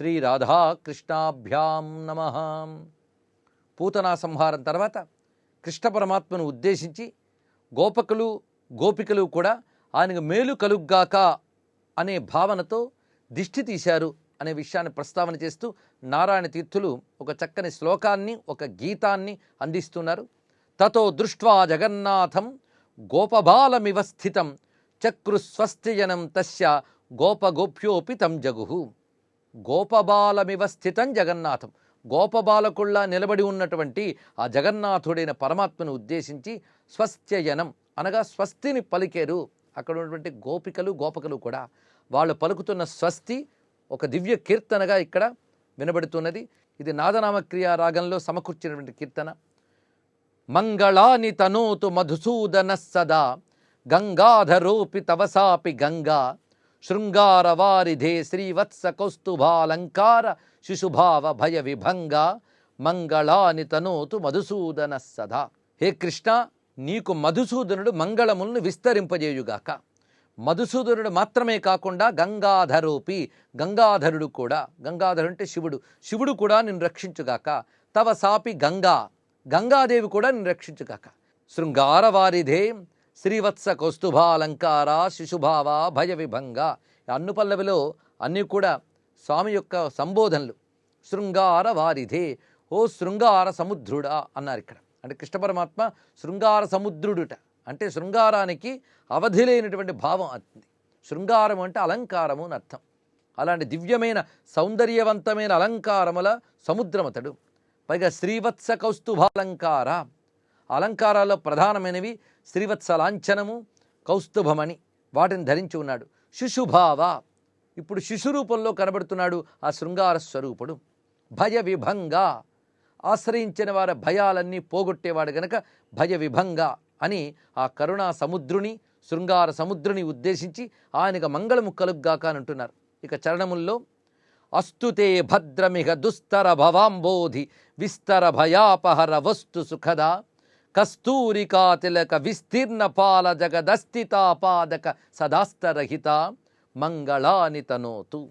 శ్రీ రాధాకృష్ణాభ్యాం నమ. పూతనా సంహారం తర్వాత కృష్ణ పరమాత్మను ఉద్దేశించి గోపకులు గోపికలు కూడా ఆయనకు మేలు కలుగ్గాక అనే భావనతో దిష్టి తీశారు అనే విషయాన్ని ప్రస్తావన చేస్తూ నారాయణ తీర్థులు ఒక చక్కని శ్లోకాన్ని ఒక గీతాన్ని అందిస్తున్నారు. తతో దృష్ట్వా జగన్నాథం గోపబాలమివ స్థితం చక్రుస్వస్తిజనం తస్య గోపగోప్యోపి తం జగుహు గోపబాలమివ స్థితం జగన్నాథం. గోపబాలకుళ్ళ నిలబడి ఉన్నటువంటి ఆ జగన్నాథుడైన పరమాత్మను ఉద్దేశించి స్వస్త్యయనం అనగా స్వస్తిని పలికేరు. అక్కడ ఉన్నటువంటి గోపికలు గోపకలు కూడా వాళ్ళు పలుకుతున్న స్వస్తి ఒక దివ్య కీర్తనగా ఇక్కడ వినబడుతున్నది. ఇది నాదనామక్రియా రాగంలో సమకూర్చినటువంటి కీర్తన. మంగళాని తనోతు మధుసూదన సదా గంగాధరోపి తవసాపి గంగా శృంగారవారిధే శ్రీవత్స కౌస్తుభాలంకార శిశుభావ భయ విభంగ మంగళాని తనోతు మధుసూదన సదా హే కృష్ణ నీకు మధుసూదనుడు మంగళములను విస్తరింపజేయుగాక. మధుసూదనుడు మాత్రమే కాకుండా గంగాధరోపి గంగాధరుడు కూడా గంగాధరుడు అంటే శివుడు శివుడు కూడా నిన్ను రక్షించుగాక. తవ సాపి గంగా గంగాదేవి కూడా నిన్ను రక్షించుగాక. శృంగారవారిధే శ్రీవత్స కౌస్తుభాలంకార శిశుభావ భయ విభంగ అన్ను పల్లవిలో అన్నీ కూడా స్వామి యొక్క సంబోధనలు. శృంగార వారిధే ఓ శృంగార సముద్రుడా అన్నారు ఇక్కడ. అంటే కృష్ణ పరమాత్మ శృంగార సముద్రుడుట అంటే శృంగారానికి అవధి లేనటువంటి భావం అవుతుంది శృంగారం అంటే అలంకారము అని అర్థం. అలాంటి దివ్యమైన సౌందర్యవంతమైన అలంకారముల సముద్రం అతడు పైగా శ్రీవత్స కౌస్తుభాలంకార అలంకారాల్లో ప్రధానమైనవి శ్రీవత్స లాంఛనము కౌస్తుభమణి. వాటిని ధరించి ఉన్నాడు. శిశుభావ. ఇప్పుడు శిశు రూపంలో కనబడుతున్నాడు ఆ శృంగార స్వరూపుడు. భయ విభంగ ఆశ్రయించిన వారి భయాలన్నీ పోగొట్టేవాడు గనక భయ విభంగ అని ఆ కరుణా సముద్రుని శృంగార సముద్రుని ఉద్దేశించి ఆయనకు మంగళము కలుగ్గాక అని అంటున్నారు. ఇక చరణముల్లో అస్తుతే భద్రమిహ దుస్తర భవాంబోధి విస్తర భయాపహర వస్తు సుఖదా కస్తూరికా తిలక విస్తీర్ణ పాల జగదస్థితాపాదక సదాస్తరహిత మంగళాని తనోతు.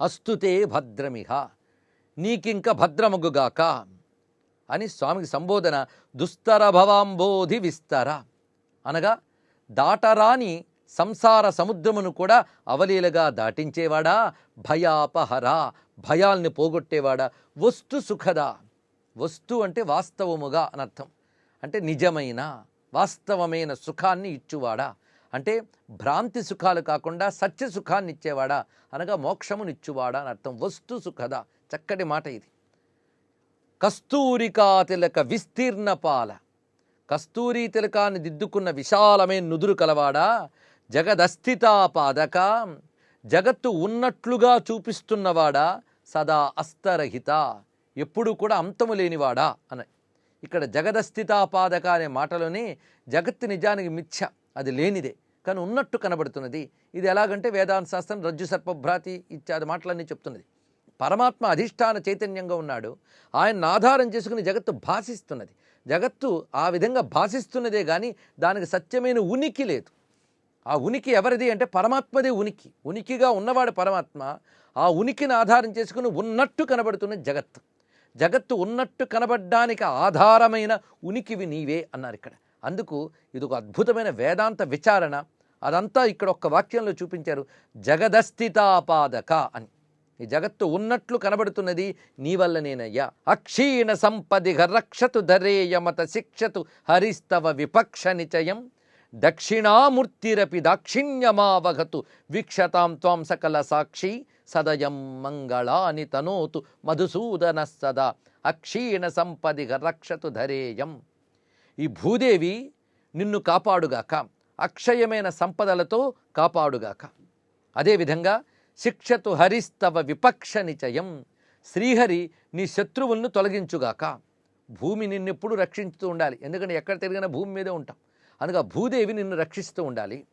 అస్తుతే భద్రమిహ నీకింక భద్రమగుగాక అని స్వామికి సంబోధన దుస్తర భవాంబోధి విస్తర. అనగా దాటరాని సంసార సముద్రమును కూడా అవలీలగా దాటించేవాడా? భయాపహరా భయాల్ని పోగొట్టేవాడా? వస్తు సుఖదా. వస్తు అంటే వాస్తవముగా అనర్థం. అంటే నిజమైన వాస్తవమైన సుఖాన్ని ఇచ్చువాడా? అంటే భ్రాంతి సుఖాలు కాకుండా సత్య సుఖాన్ని ఇచ్చేవాడా? అనగా మోక్షమునిచ్చువాడా అని అర్థం. వస్తు సుఖదా. చక్కటి మాట ఇది. కస్తూరికా తిలక విస్తీర్ణ పాల. కస్తూరి తిలకాన్ని దిద్దుకున్న విశాలమైన నుదురు కలవాడా? జగదస్థితాపాదక జగత్తు ఉన్నట్లుగా చూపిస్తున్నవాడా? సదా అస్తరహిత. ఎప్పుడూ కూడా అంతము లేనివాడా? అని ఇక్కడ జగదస్థితాపాదక అనే మాటలోనే జగత్తు నిజానికి మిథ్య. అది లేనిదే. కానీ ఉన్నట్టు కనబడుతున్నది. ఇది ఎలాగంటే వేదాంత శాస్త్రం రజ్జు సర్పభ్రాతి ఇత్యాది మాటలన్నీ చెప్తున్నది. పరమాత్మ అధిష్టాన చైతన్యంగా ఉన్నాడు. ఆయన ఆధారం చేసుకుని జగత్తు భాషిస్తున్నది జగత్తు ఆ విధంగా భాషిస్తున్నదే కానీ దానికి సత్యమైన ఉనికి లేదు. ఆ ఉనికి ఎవరిది అంటే పరమాత్మదే ఉనికి. ఉనికిగా ఉన్నవాడు పరమాత్మ ఆ ఉనికిని ఆధారం చేసుకుని ఉన్నట్టు కనబడుతున్న జగత్తు. జగత్తు ఉన్నట్టు కనబడ్డానికి ఆధారమైన ఉనికివి నీవే అన్నారు ఇక్కడ. అందుకు ఇది ఒక అద్భుతమైన వేదాంత విచారణ. అదంతా ఇక్కడ ఒక్క వాక్యంలో చూపించారు. జగదస్థితాపాదక అని. ఈ జగత్తు ఉన్నట్లు కనబడుతున్నది నీ వల్లనేనయ్యా. అక్షీణ సంపది రక్షతు ధరేయమత శిక్షతు హరిస్తవ విపక్ష నిచయం. దక్షిణామూర్తిరపి దాక్షిణ్యమావగతు వీక్షతాం త్వాం సకల సాక్షి సదయం మంగళాని తనోతు. మధుసూదన సదా. అక్షీణ సంపది రక్షతు ధరేయం. ఈ భూదేవి నిన్ను కాపాడుగాక. అక్షయమైన సంపదలతో కాపాడుగాక. అదేవిధంగా శిక్షతు హరిస్తవ విపక్ష నిచయం. శ్రీహరి నీ శత్రువులను తొలగించుగాక. భూమి నిన్నెప్పుడు రక్షించుతూ ఉండాలి. ఎందుకంటే ఎక్కడ తిరిగినా భూమి మీదే ఉంటాం. అనగా భూదేవి నిన్ను రక్షిస్తూ ఉండాలి.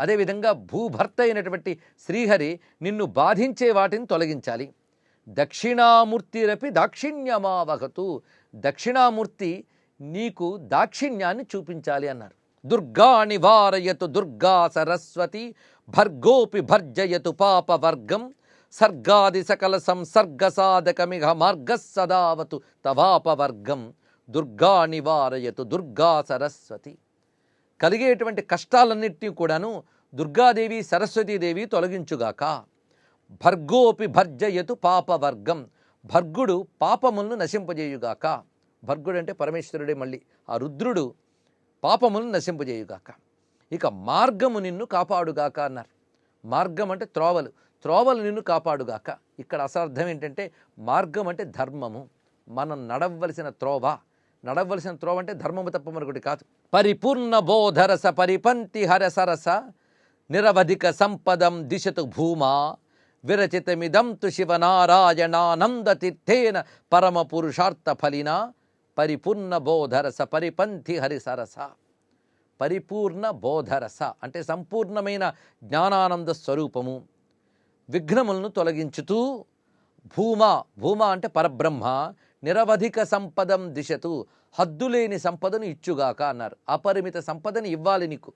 అదేవిధంగా భూభర్త అయినటువంటి శ్రీహరి నిన్ను బాధించే వాటిని తొలగించాలి. దక్షిణామూర్తిరపి దాక్షిణ్యమావహతు. దక్షిణామూర్తి నీకు దాక్షిణ్యాన్ని చూపించాలి అన్నారు. దుర్గా నివారయతు దుర్గా సరస్వతి భర్గోపి భర్జయతు పాపవర్గం. సర్గాది సకల సంసర్గ సాధకమిహ మార్గ సదావతు తవాపవర్గం. దుర్గా నివారయతు దుర్గా సరస్వతి. కలిగేటువంటి కష్టాలన్నింటినీ కూడాను దుర్గాదేవి సరస్వతీదేవి తొలగించుగాక. భర్గోపి భర్జయతు పాపవర్గం. భర్గుడు పాపములను నశింపజేయుగాక. భర్గుడు అంటే పరమేశ్వరుడే మళ్ళీ. ఆ రుద్రుడు పాపములను నశింపజేయుగాక. ఇక మార్గము నిన్ను కాపాడుగాక అన్నారు. మార్గం అంటే త్రోవలు. త్రోవలు నిన్ను కాపాడుగాక. ఇక్కడ అసార్థం ఏంటంటే మార్గం అంటే ధర్మము. మనం నడవలసిన త్రోవ. నడవలసిన త్రోవ అంటే ధర్మము తప్ప మరొకటి కాదు. పరిపూర్ణ బోధరస పరిపంతి హరసరస నిరవధిక సంపదం దిశతు భూమా విరచితమిదం తు శివనారాయణానందతీర్థేన పరమ పురుషార్థ ఫలిన పరిపూర్ణ బోధరస పరిపంథి హరిసరస పరిపూర్ణ బోధరస అంటే సంపూర్ణమైన జ్ఞానానంద స్వరూపము. విఘ్నములను తొలగించుతూ భూమా భూమా అంటే పరబ్రహ్మ నిరవధిక సంపదం దిశతు హద్దులేని సంపదను ఇచ్చుగాక అన్నారు. అపరిమిత సంపదని ఇవ్వాలి నీకు.